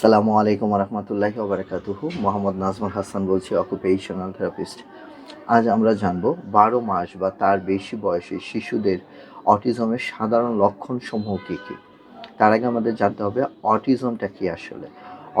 আসসালামু আলাইকুম রহমতুল্লাহি ওবরাকাতুহু। মোহাম্মদ নাজমুল হাসান বলছি অকুপেশনাল থেরাপিস্ট আজ আমরা জানব, বারো মাস বা তার বেশি বয়সে শিশুদের অটিজমের সাধারণ লক্ষণসমূহ কী কী? তার আগে আমাদের জানতে হবে, অটিজমটা কী আসলে?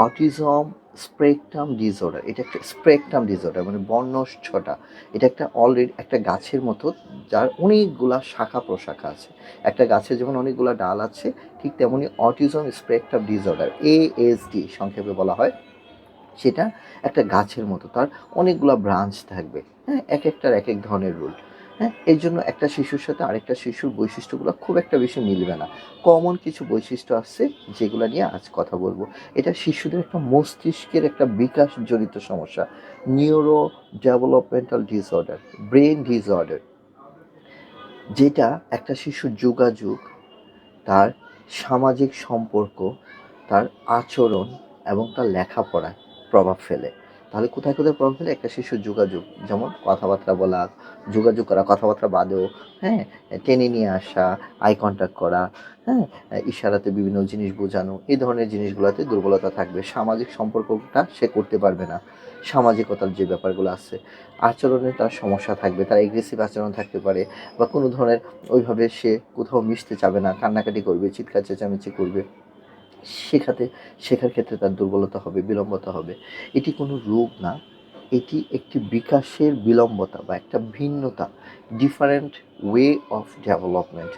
অটিজম স্প্রেকটাম ডিসঅর্ডার এটা একটা স্প্রেকটাম ডিসঅর্ডার মানে বর্ণচ্ছটা এটা একটা অলরেডি একটা গাছের মতো, যার অনেকগুলা শাখা প্রশাখা আছে। একটা গাছে যেমন অনেকগুলা ডাল আছে, ঠিক তেমনি অটিজম স্প্রেকটাম ডিসঅর্ডার এএসডি সংক্ষেপে বলা হয়, সেটা একটা গাছের মতো, তার অনেকগুলো ব্রাঞ্চ থাকবে। হ্যাঁ এক একটার এক এক ধরনের রুল হ্যাঁ এই জন্য একটা শিশুর সাথে আরেকটা শিশুর বৈশিষ্ট্যগুলো খুব একটা বেশি মিলবে না। কমন কিছু বৈশিষ্ট্য আছে যেগুলো নিয়ে আজ কথা বলব। এটা শিশুদের একটা মস্তিষ্কের একটা বিকাশ জনিত সমস্যা neuro developmental disorder brain disorder যেটা একটা শিশুর যোগাযোগ, তার সামাজিক সম্পর্ক, তার আচরণ এবং তার লেখাপড়ায় প্রভাব ফেলে। তাহলে কোথায় কোথায় প্রভাব ফেলে একটা শিশুর যোগাযোগ, যেমন কথাবার্তা বলা, যোগাযোগ করা, কথাবার্তা বাদেও হ্যাঁ টেনে নিয়ে আসা আই কন্ট্যাক্ট করা হ্যাঁ ইশারাতে বিভিন্ন জিনিস বোঝানো, এই ধরনের জিনিসগুলোতে দুর্বলতা থাকবে। সামাজিক সম্পর্কটা সে করতে পারবে না। সামাজিকতার যে ব্যাপারগুলো আছে আচরণে তার সমস্যা থাকবে, তার এগ্রেসিভ আচরণ থাকতে পারে, বা কোনো ধরনের ওইভাবে সে কোথাও মিশতে চাবে না, কান্নাকাটি করবে, চিৎকার চেঁচামেচি করবে। শেখাতে, শেখার ক্ষেত্রে তার দুর্বলতা হবে, বিলম্বতা হবে। এটি কোনো রোগ না, এটি একটি বিকাশের বিলম্বতা বা একটা ভিন্নতা ডিফারেন্ট ওয়ে অফ ডেভেলপমেন্ট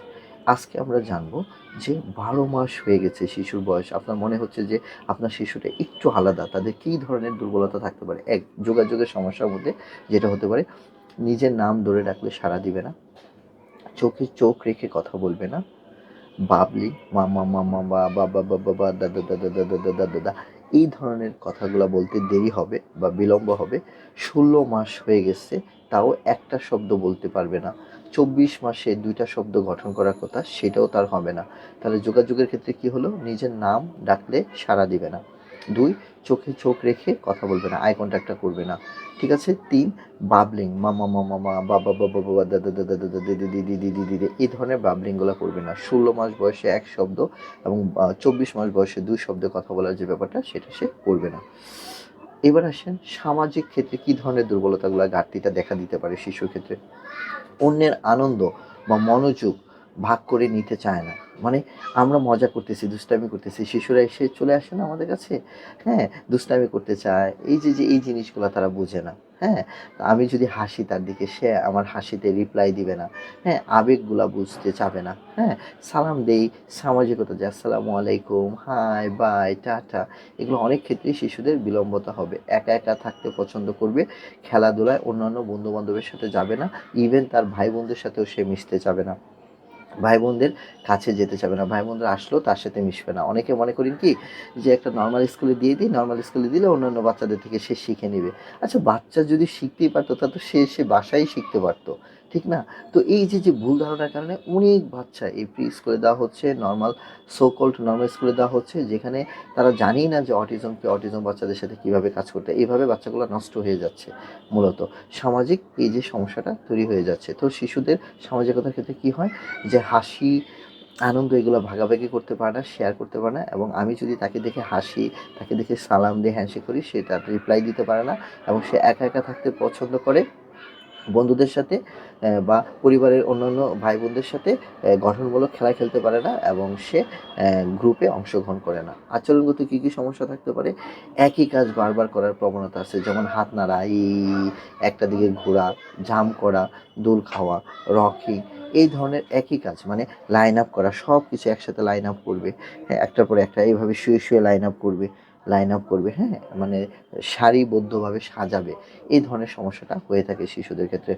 আজকে আমরা জানব যে বারো মাস হয়ে গেছে শিশুর বয়স। আপনার মনে হচ্ছে যে আপনার শিশুটা একটু আলাদা, তাদের কী ধরনের দুর্বলতা থাকতে পারে? এক, যোগাযোগের সমস্যার মধ্যে যেটা হতে পারে, নিজের নাম ধরে ডাকলে সাড়া দিবে না, চোখে চোখ রেখে কথা বলবে না বাবলি মামা মামা বা বা বা বা দাদা দাদা দাদা দাদা দাদা এই ধরনের কথাগুলো বলতে দেরি হবে বা বিলম্ব হবে ষোলো মাস হয়ে গেছে তাও একটা শব্দ বলতে পারবে না চব্বিশ মাসে দুইটা শব্দ গঠন করার কথা সেটাও তার হবে না তাহলে যোগাযোগের ক্ষেত্রে কি হলো নিজের নাম ডাকলে সাড়া দিবে না দুই চোখে চোখ রেখে কথা বলবে না আই কন্ট্যাক্টটা করবে না ঠিক আছে তিন বাবলিং মামা মামা মা বাবা বাবা বাবা দাদা দাদা দাদা দিদি দিদি দিদি দিদি এই ধরনের বাবলিংগুলো করবে না ষোলো মাস বয়সে এক শব্দ এবং চব্বিশ মাস বয়সে দুই শব্দে কথা বলার যে ব্যাপারটা সেটা সে করবে না এবার আসেন সামাজিক ক্ষেত্রে কি ধরনের দুর্বলতাগুলো ঘাটতিটা দেখা দিতে পারে শিশুর ক্ষেত্রে অন্যের আনন্দ বা মনোযোগ ভাগ করে নিতে চায় না মানে আমরা মজা করতেছি, দুষ্টামি করতেছি, শিশুরা এসে চলে আসে না আমাদের কাছে? হ্যাঁ দুষ্টামি করতে চায়। এই যে যে, এই জিনিসগুলো তারা বোঝে না। হ্যাঁ আমি যদি হাসি তার দিকে, সে আমার হাসিতে রিপ্লাই দিবে না। হ্যাঁ আবেগগুলা বুঝতে চাবে না। হ্যাঁ সালাম দেই, সামাজিকতা যে আসসালামু আলাইকুম, হাই, বাই, টাটা। এগুলো অনেক ক্ষেত্রেই শিশুদের বিলম্বতা হবে। একা একা থাকতে পছন্দ করবে, খেলাধুলায় অন্যান্য বন্ধু বান্ধবের সাথে যাবে না ইভেন তার ভাই বোনদের সাথেও সে মিশতে যাবে না। ভাই বোনদের কাছে যেতে চাবে না ভাই বোনরা আসলেও তার সাথে মিশবে না। অনেকে মনে করেন কি যে একটা নর্মাল স্কুলে দিয়ে দিই নর্মাল স্কুলে দিলে অন্যান্য বাচ্চাদের থেকে সে শিখে নেবে। আচ্ছা বাচ্চা যদি শিখতেই পারতো তা তো সে সে বাসায় শিখতে পারতো। ঠিক না? তো এই যে যে ভুল ধারণার কারণে অনেক বাচ্চা এই প্রি স্কুলে দেওয়া হচ্ছে নর্মাল সোকল্ড নর্মাল স্কুলে দেওয়া হচ্ছে, যেখানে তারা জানেই না যে অটিজমকে অটিজম বাচ্চাদের সাথে কীভাবে কাজ করতে এইভাবে বাচ্চাগুলো নষ্ট হয়ে যাচ্ছে মূলত। সামাজিক এই যে সমস্যাটা তৈরি হয়ে যাচ্ছে। তো শিশুদের সামাজিকতার ক্ষেত্রে কি হয় যে, হাসি, আনন্দ এগুলো ভাগাভাগি করতে পারে না শেয়ার করতে পারে না এবং আমি যদি তাকে দেখে হাসি, তাকে দেখে সালাম দিয়ে হ্যান্ডশেক করি, সে তার রিপ্লাই দিতে পারে না এবং সে একা একা থাকতে পছন্দ করে। বন্ধুদের সাথে বা পরিবারের অন্যান্য ভাই বোনদের সাথে গঠনমূলক খেলা খেলতে পারে না এবং সে গ্রুপে অংশগ্রহণ করে না। আচরণগত কী কী সমস্যা থাকতে পারে? একই কাজ বারবার করার প্রবণতা আছে, যেমন হাত নাড়া এই একটা দিকে ঘোরা, জাম করা, দোল খাওয়া, রকিং, এই ধরনের একই কাজ মানে লাইন আপ করা সব কিছু একসাথে লাইন আপ করবে। হ্যাঁ একটার পর একটা, এইভাবে শুয়ে শুয়ে লাইন আপ করবে। লাইন আপ করবে হ্যাঁ? মানে সারিবদ্ধভাবে সাজাবে। এই ধরনের সমস্যাটা হয়ে থাকে শিশুদের ক্ষেত্রে।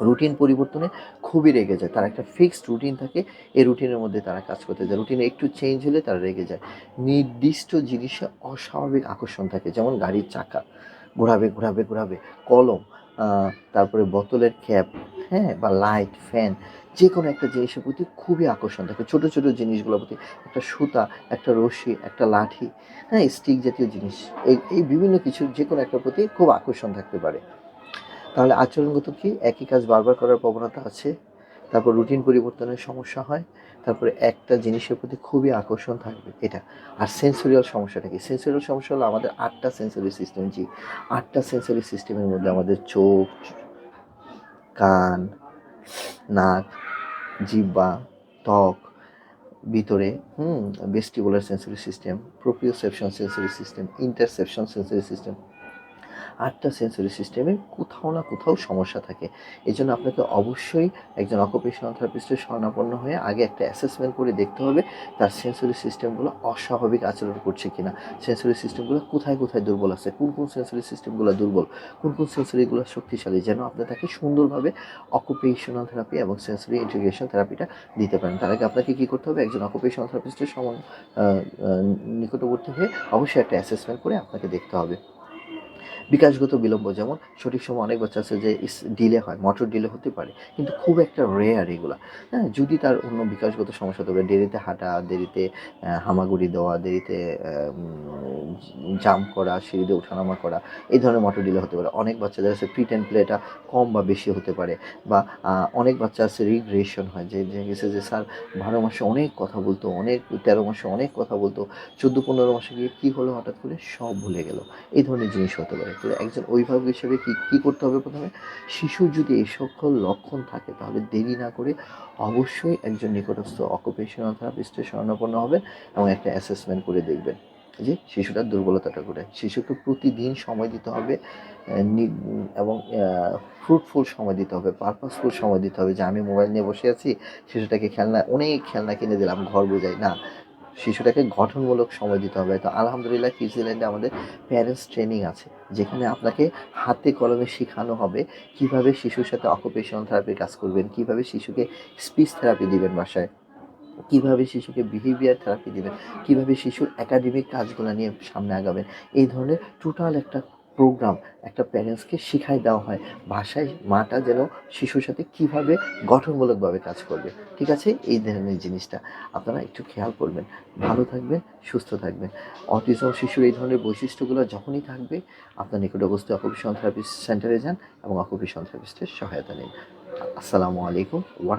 রুটিন পরিবর্তনে খুবই রেগে যায়। তার একটা ফিক্সড রুটিন থাকে, এই রুটিনের মধ্যে তারা কাজ করতে যায়। রুটিনে একটু চেঞ্জ হলে তারা রেগে যায়। নির্দিষ্ট জিনিসে অস্বাভাবিক আকর্ষণ থাকে, যেমন গাড়ির চাকা। ঘোরাবে ঘোরাবে ঘোরাবে, কলম। তারপরে বোতলের ক্যাপ হ্যাঁ বা লাইট ফ্যান যে কোনো একটা জিনিসের প্রতি খুবই আকর্ষণ থাকে। ছোটো ছোটো জিনিসগুলোর প্রতি একটা সুতা, একটা রশি, একটা লাঠি হ্যাঁ স্টিক জাতীয় জিনিস, এই এই বিভিন্ন কিছু যে কোনো একটার প্রতি খুব আকর্ষণ থাকতে পারে। তাহলে আচরণগত কি? একই কাজ বারবার করার প্রবণতা আছে? তারপর রুটিন পরিবর্তনের সমস্যা হয়, তারপরে একটা জিনিসের প্রতি খুবই আকর্ষণ থাকবে, এটা। আর সেন্সরিয়াল সমস্যাটা কি? সেন্সরিয়াল সমস্যা হলো আমাদের আটটা সেন্সরি সিস্টেম জি। আটটা সেন্সরি সিস্টেমের মধ্যে আমাদের চোখ, কান, নাক জিব্বা ত্বক, ভিতরে, হুম vestibular sensory system proprioception sensory system interoception sensory system আটটা সেন্সরি সিস্টেমে কোথাও না কোথাও সমস্যা থাকে। এই জন্য আপনাকে অবশ্যই একজন অকুপেশনাল থেরাপিস্টের শরণাপন্ন হয়ে আগে একটা অ্যাসেসমেন্ট করে দেখতে হবে তার সেন্সরি সিস্টেমগুলো অস্বাভাবিক আচরণ করছে কিনা। সেন্সরি সিস্টেমগুলো কোথায় কোথায় দুর্বল আছে? কোন কোন সেন্সরি সিস্টেমগুলো দুর্বল? কোন কোন সেন্সরিগুলো শক্তিশালী? যেন আপনি তাকে সুন্দরভাবে অকুপেশনাল থেরাপি এবং সেন্সরি ইন্টিগ্রেশন থেরাপিটা দিতে পারেন। তার আগে আপনাকে কী করতে হবে? একজন অকুপেশনাল থেরাপিস্টের সমান নিকটবর্তী হয়ে অবশ্যই একটা অ্যাসেসমেন্ট করে আপনাকে দেখতে হবে। বিকাশগত বিলম্ব, যেমন সঠিক সময় অনেক বাচ্চা আছে যে ডিলে হয় মোটর ডিলে হতে পারে, কিন্তু খুব একটা রেয়ার এগুলা। হ্যাঁ যদি তার অন্য বিকাশগত সমস্যা তবে দেরিতে হাঁটা, দেরিতে হামাগুড়ি দেওয়া, দেরিতে জাম্প করা, সিঁড়িতে ওঠানামা করা, এই ধরনের মোটর ডিলে হতে পারে। অনেক বাচ্চাদের আছে ফিট অ্যান্ড প্লেটা কম বা বেশি হতে পারে, বা অনেক বাচ্চা আছে রিগ্রেশন হয় যে গেছে যে, স্যার, বারো মাসে অনেক কথা বলতো, অনেক, তেরো মাসে অনেক কথা বলতো, চোদ্দ, পনেরো মাসে গিয়ে কী হলো হঠাৎ করে? সব ভুলে গেল। এই ধরনের জিনিস হতে পারে। তো একজন অভিভাবক হিসেবে কী কী করতে হবে প্রথমে? শিশুর যদি এই সকল লক্ষণ থাকে, তাহলে দেরি না করে অবশ্যই একজন নিকটস্থ অকুপেশনাল থেরাপিস্টের শরণাপন্ন হবেন এবং একটা অ্যাসেসমেন্ট করে দেখবেন যে শিশুটার দুর্বলতাটা করে শিশুকে প্রতিদিন সময় দিতে হবে এবং ফ্রুটফুল সময় দিতে হবে পারপাসফুল সময় দিতে হবে যে আমি মোবাইল নিয়ে বসে আছি, শিশুটাকে খেলনা, অনেক খেলনা কিনে দিলাম, ঘর বোঝাই। না শিশুটাকে গঠনমূলক সময় দিতে হবে। তো আলহামদুলিল্লাহ কিউজিল্যান্ডে আমাদের প্যারেন্টস ট্রেনিং আছে, যেখানে আপনাকে হাতে কলমে শেখানো হবে কীভাবে শিশুর সাথে অকুপেশন থেরাপি কাজ করবেন, কীভাবে শিশুকে স্পিচ থেরাপি দিবেন বাসায়, কীভাবে শিশুকে বিহেভিয়ার থেরাপি দেবেন, কীভাবে শিশুর একাডেমিক কাজগুলো নিয়ে সামনে আগাবেন, এই ধরনের টোটাল একটা প্রোগ্রাম একটা প্যারেন্টসকে শিখাই দেওয়া হয়, ভাষায় মাটা যেন শিশুর সাথে কীভাবে গঠনমূলকভাবে কাজ করবে। ঠিক আছে? এই ধরনের জিনিসটা। আপনারা একটু খেয়াল করবেন। ভালো থাকবেন, সুস্থ থাকবেন। অটিজম শিশুর এই ধরনের বৈশিষ্ট্যগুলো যখনই থাকবে, আপনার নিকটবর্তী অকুপেশন থেরাপিস্ট সেন্টারে যান এবং অকুপেশন থেরাপিস্টের সহায়তা নিন। আসসালামু আলাইকুম, ওয়া